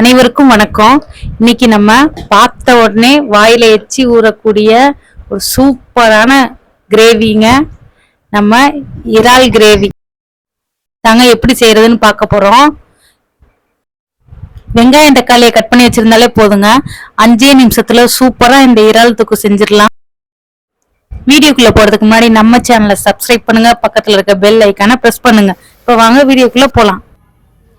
அனைவருக்கும் வணக்கம். இன்னைக்கு நம்ம பார்த்த உடனே வாயில எச்சி ஊறக்கூடிய ஒரு சூப்பரான கிரேவிங்க. நம்ம இறால் கிரேவி. தாங்க எப்படி செய்யறதுன்னு பார்க்க போறோம். வெங்காயம் தக்காளியை கட் பண்ணி வச்சிருந்தாலே போதுங்க. அஞ்சே நிமிஷத்துல சூப்பரா இந்த இறால் தொக்கு செஞ்சிடலாம். வீடியோக்குள்ள போறதுக்கு முன்னாடி நம்ம சேனலை சப்ஸ்கிரைப் பண்ணுங்க. பக்கத்துல இருக்க பெல் ஐக்கான பிரஸ் பண்ணுங்க. இப்போ வாங்க வீடியோக்குள்ள போலாம்.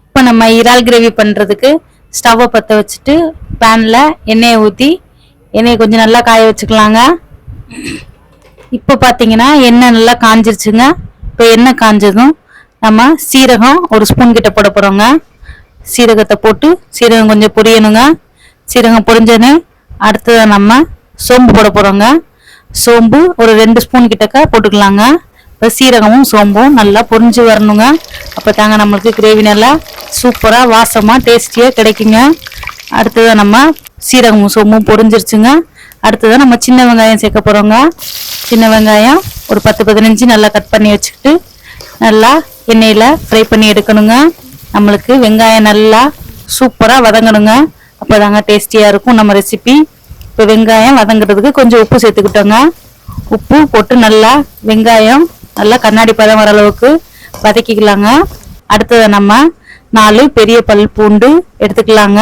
இப்போ நம்ம இறால் கிரேவி பண்ணுறதுக்கு ஸ்டவ்வை பற்ற வச்சுட்டு பேனில் எண்ணெயை ஊற்றி எண்ணெயை கொஞ்சம் நல்லா காய வச்சுக்கலாங்க. இப்போ பார்த்தீங்கன்னா எண்ணெய் நல்லா காஞ்சிருச்சுங்க. இப்போ எண்ணெய் காஞ்சதும் நம்ம சீரகம் ஒரு ஸ்பூன் கிட்ட போட போகிறோங்க சீரகத்தை போட்டு சீரகம் கொஞ்சம் பொரியணுங்க. சீரகம் பொரிஞ்சதுன்னு அடுத்ததை நம்ம சோம்பு போட போகிறோங்க சோம்பு ஒரு ரெண்டு ஸ்பூன் கிட்டக்க போட்டுக்கலாங்க. இப்போ சீரகமும் சோம்பும் நல்லா பொரிஞ்சு வரணுங்க. அப்போ தாங்க நம்மளுக்கு கிரேவி நல்லா சூப்பராக வாசமாக டேஸ்டியாக கிடைக்குங்க. அடுத்ததாக நம்ம சீரகமும் சோம்பும் பொறிஞ்சிருச்சுங்க அடுத்ததாக நம்ம சின்ன வெங்காயம் சேர்க்க போகிறோங்க சின்ன வெங்காயம் ஒரு பத்து பதினஞ்சு நல்லா கட் பண்ணி வச்சுக்கிட்டு நல்லா எண்ணெயில் ஃப்ரை பண்ணி எடுக்கணுங்க. நம்மளுக்கு வெங்காயம் நல்லா சூப்பராக வதங்கணுங்க. அப்போ தாங்க டேஸ்டியாக இருக்கும் நம்ம ரெசிபி இப்போ வெங்காயம் வதங்குறதுக்கு கொஞ்சம் உப்பு சேர்த்துக்கிட்டோங்க. உப்பு போட்டு நல்லா வெங்காயம் நல்லா கண்ணாடி பதம் வர அளவுக்கு வதக்கிக்கலாங்க. அடுத்ததை நம்ம நாலு பெரிய பல் பூண்டு எடுத்துக்கலாங்க.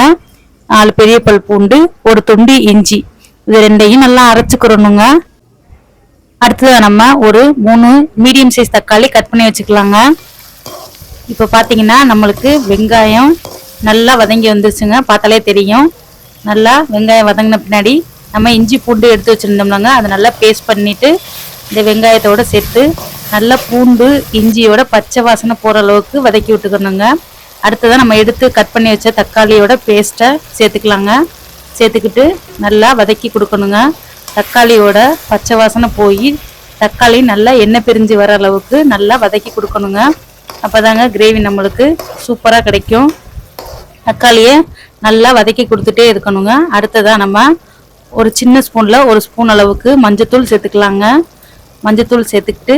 நாலு பெரிய பல் பூண்டு ஒரு துண்டு இஞ்சி. இது ரெண்டையும் நல்லா அரைச்சிக்கிறணுங்க. அடுத்தது நம்ம ஒரு மூணு மீடியம் சைஸ் தக்காளி கட் பண்ணி வச்சுக்கலாங்க. இப்போ பார்த்தீங்கன்னா நம்மளுக்கு வெங்காயம் நல்லா வதங்கி வந்துருச்சுங்க. பார்த்தாலே தெரியும். நல்லா வெங்காயம் வதங்கின பின்னாடி நம்ம இஞ்சி பூண்டு எடுத்து வச்சுருந்தோம்னாங்க அதை நல்லா பேஸ்ட் பண்ணிவிட்டு இந்த வெங்காயத்தோடு சேர்த்து நல்லா பூண்டு இஞ்சியோட பச்சை வாசனை போகிற அளவுக்கு வதக்கி விட்டுக்கணுங்க. அடுத்ததான் நம்ம எடுத்து கட் பண்ணி வச்ச தக்காளியோட பேஸ்ட்டை சேர்த்துக்கலாங்க. சேர்த்துக்கிட்டு நல்லா வதக்கி கொடுக்கணுங்க. தக்காளியோட பச்சை வாசனை போய் தக்காளி நல்லா எண்ணெய் பிரிஞ்சு வர அளவுக்கு நல்லா வதக்கி கொடுக்கணுங்க. அப்போ தாங்க கிரேவி நம்மளுக்கு சூப்பராக கிடைக்கும். தக்காளியை நல்லா வதக்கி கொடுத்துட்டே இருக்கணுங்க. அடுத்ததாக நம்ம ஒரு சின்ன ஸ்பூனில் ஒரு ஸ்பூன் அளவுக்கு மஞ்சத்தூள் சேர்த்துக்கலாங்க. மஞ்சத்தூள் சேர்த்துக்கிட்டு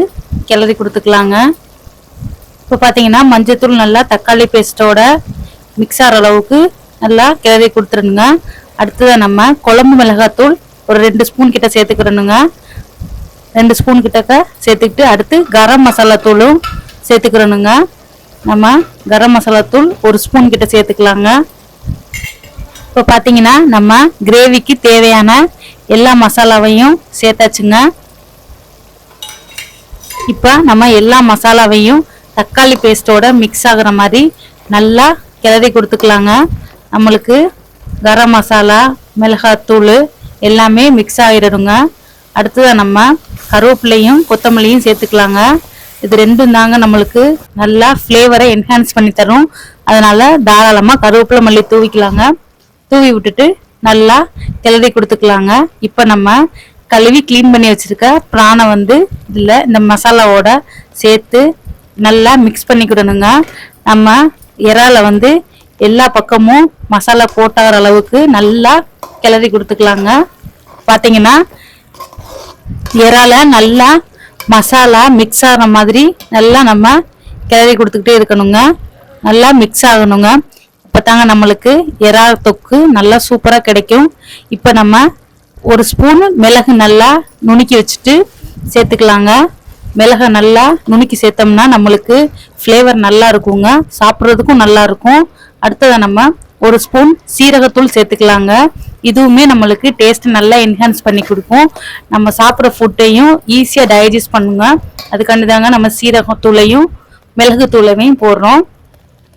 கிளறி கொடுத்துக்கலாங்க. இப்போ பார்த்தீங்கன்னா மஞ்சத்தூள் நல்லா தக்காளி பேஸ்ட்டோட மிக்ஸ் ஆகிற அளவுக்கு நல்லா கிளறி கொடுத்துருணுங்க அடுத்ததாக நம்ம குழம்பு மிளகாத்தூள் ஒரு ரெண்டு ஸ்பூன் கிட்ட சேர்த்துக்கிறணுங்க ரெண்டு ஸ்பூன் கிட்டக்க சேர்த்துக்கிட்டு அடுத்து கரம் மசாலா தூளும் சேர்த்துக்கிறணுங்க நம்ம கரம் மசாலா தூள் ஒரு ஸ்பூன் கிட்ட சேர்த்துக்கலாங்க. இப்போ பார்த்தீங்கன்னா நம்ம கிரேவிக்கு தேவையான எல்லா மசாலாவையும் சேர்த்தாச்சுங்க. இப்போ நம்ம எல்லா மசாலாவையும் தக்காளி பேஸ்ட்டோட மிக்ஸ் ஆகுற மாதிரி நல்லா கிளறி கொடுத்துக்கலாங்க. நம்மளுக்கு கரம் மசாலா மிளகாத்தூள் எல்லாமே மிக்ஸ் ஆகிடணுங்க அடுத்ததாக நம்ம கருவேப்பிலையும் கொத்தமல்லியும் சேர்த்துக்கலாங்க. இது ரெண்டும் தாங்க நம்மளுக்கு நல்லா ஃப்ளேவரை என்ஹான்ஸ் பண்ணி தரும். அதனால தாராளமாக கருவேப்பிலை மல்லி தூவிக்கலாங்க. தூவி விட்டுட்டு நல்லா கிளறி கொடுத்துக்கலாங்க. இப்போ நம்ம கழுவி க்ளீன் பண்ணி வச்சிருக்க பிரானை வந்து இதில் இந்த மசாலாவோட சேர்த்து நல்லா மிக்ஸ் பண்ணிக்கிடணுங்க நம்ம இறால வந்து எல்லா பக்கமும் மசாலா போட்டாகிற அளவுக்கு நல்லா கிளறி கொடுத்துக்கலாங்க. பார்த்தீங்கன்னா இறால நல்லா மசாலா மிக்ஸ் ஆகிற மாதிரி நல்லா நம்ம கிளறி கொடுத்துக்கிட்டே இருக்கணுங்க. நல்லா மிக்ஸ் ஆகணுங்க. இப்போ தாங்க நம்மளுக்கு இறால் தொக்கு நல்லா சூப்பராக கிடைக்கும். இப்போ நம்ம ஒரு ஸ்பூன் மிளகு நல்லா நுணுக்கி வச்சுட்டு சேர்த்துக்கலாங்க. மிளகை நல்லா நுணுக்கி சேர்த்தோம்னா நம்மளுக்கு ஃப்ளேவர் நல்லா இருக்குங்க. சாப்பிட்றதுக்கும் நல்லா இருக்கும். அடுத்ததை நம்ம ஒரு ஸ்பூன் சீரகத்தூள் சேர்த்துக்கலாங்க. இதுவுமே நம்மளுக்கு டேஸ்ட் நல்லா என்ஹான்ஸ் பண்ணி கொடுக்கும். நம்ம சாப்பிட்ற ஃபுட்டையும் ஈஸியாக டைஜஸ்ட் பண்ணுங்க. அதுக்காண்டி தாங்க நம்ம சீரகத்தூளையும் மிளகு தூளையும் போடுறோம்.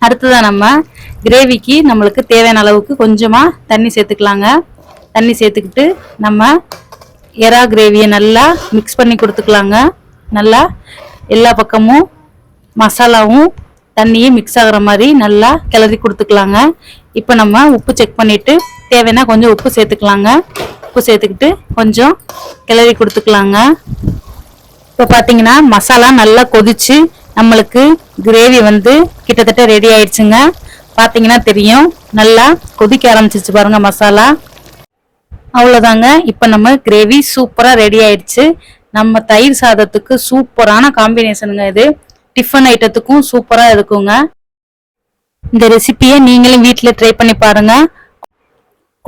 அடுத்ததாக நம்ம கிரேவிக்கு நம்மளுக்கு தேவையான அளவுக்கு கொஞ்சமாக தண்ணி சேர்த்துக்கலாங்க. தண்ணி சேர்த்துக்கிட்டு நம்ம எறா கிரேவியை நல்லா மிக்ஸ் பண்ணி கொடுத்துக்கலாங்க. நல்லா எல்லா பக்கமும் மசாலாவும் தண்ணியும் மிக்ஸ் ஆகிற மாதிரி நல்லா கிளறி கொடுத்துக்கலாங்க. இப்போ நம்ம உப்பு செக் பண்ணிவிட்டு தேவைன்னா கொஞ்சம் உப்பு சேர்த்துக்கலாங்க. உப்பு சேர்த்துக்கிட்டு கொஞ்சம் கிளறி கொடுத்துக்கலாங்க. இப்போ பார்த்தீங்கன்னா மசாலா நல்லா கொதிச்சு நம்மளுக்கு கிரேவி வந்து கிட்டத்தட்ட ரெடி ஆயிடுச்சுங்க. பார்த்தீங்கன்னா தெரியும் நல்லா கொதிக்க ஆரம்பிச்சிச்சு பாருங்கள் மசாலா. அவ்வளோதாங்க இப்போ நம்ம கிரேவி சூப்பராக ரெடி ஆயிடுச்சு. நம்ம தயிர் சாதத்துக்கு சூப்பரான காம்பினேஷனுங்க இது. டிஃபன் ஐட்டத்துக்கும் சூப்பராக இருக்குங்க. இந்த ரெசிபியை நீங்களும் வீட்டில் ட்ரை பண்ணி பாருங்க.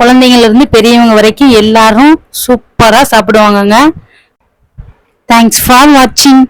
குழந்தைங்கள்லேருந்து பெரியவங்க வரைக்கும் எல்லாரும் சூப்பராக சாப்பிடுவாங்கங்க. தேங்க்ஸ் ஃபார் வாட்சிங்